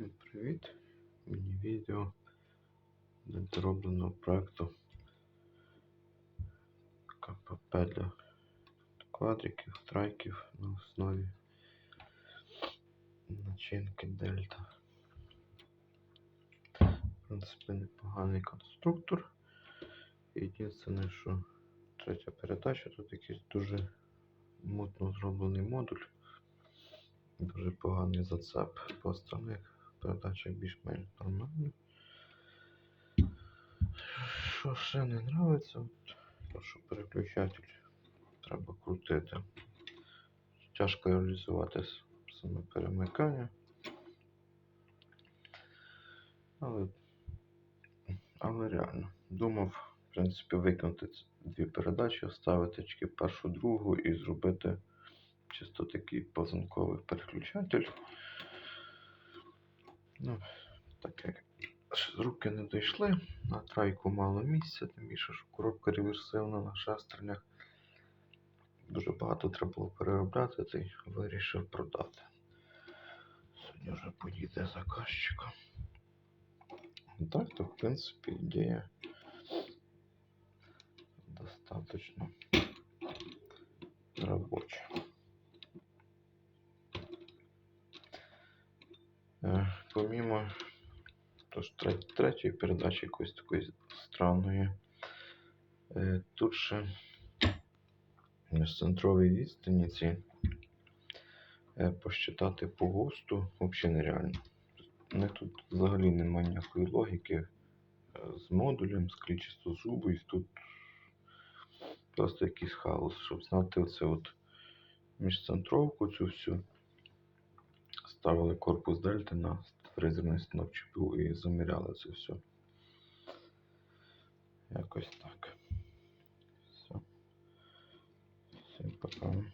Всім привіт! Мені відео для доробленого проекту КПП для квадриків, страйків на основі начинки Дельта. В принципі, непоганий конструктор. Єдине, що третя передача тут якийсь дуже мутно зроблений модуль. Дуже поганий зацеп по остальних передачах більш-менш нормально. Що ще не от, то, що переключатель треба крутити. Тяжко реалізувати саме перемикання. Але, але реально. Думав, в принципі, викинути ці дві передачі, вставити тільки першу, другу і зробити чисто такий поземковий переключатель. Ну, так як руки не дійшли, на трайку мало місця, тим більше, що коробка реверсивна на шестернях. Дуже багато треба було переробляти, то й вирішив продати. Сьогодні вже поїде заказчика. Так, то в принципі ідея достаточно Помимо тож, треть- третьої передачі якоїсь такої странної. е, Тут ще на центровій відстані ці е, посчитати по ГОСТу взагалі нереально. У них тут взагалі немає ніякої логіки е, з модулем, з кількістю зубів. Тут просто якийсь хаос, щоб знати оце от міжцентровку цю всю. Ставили корпус дельти на фрезерний станок і заміряли це все. Якось так. Все. Всім пока.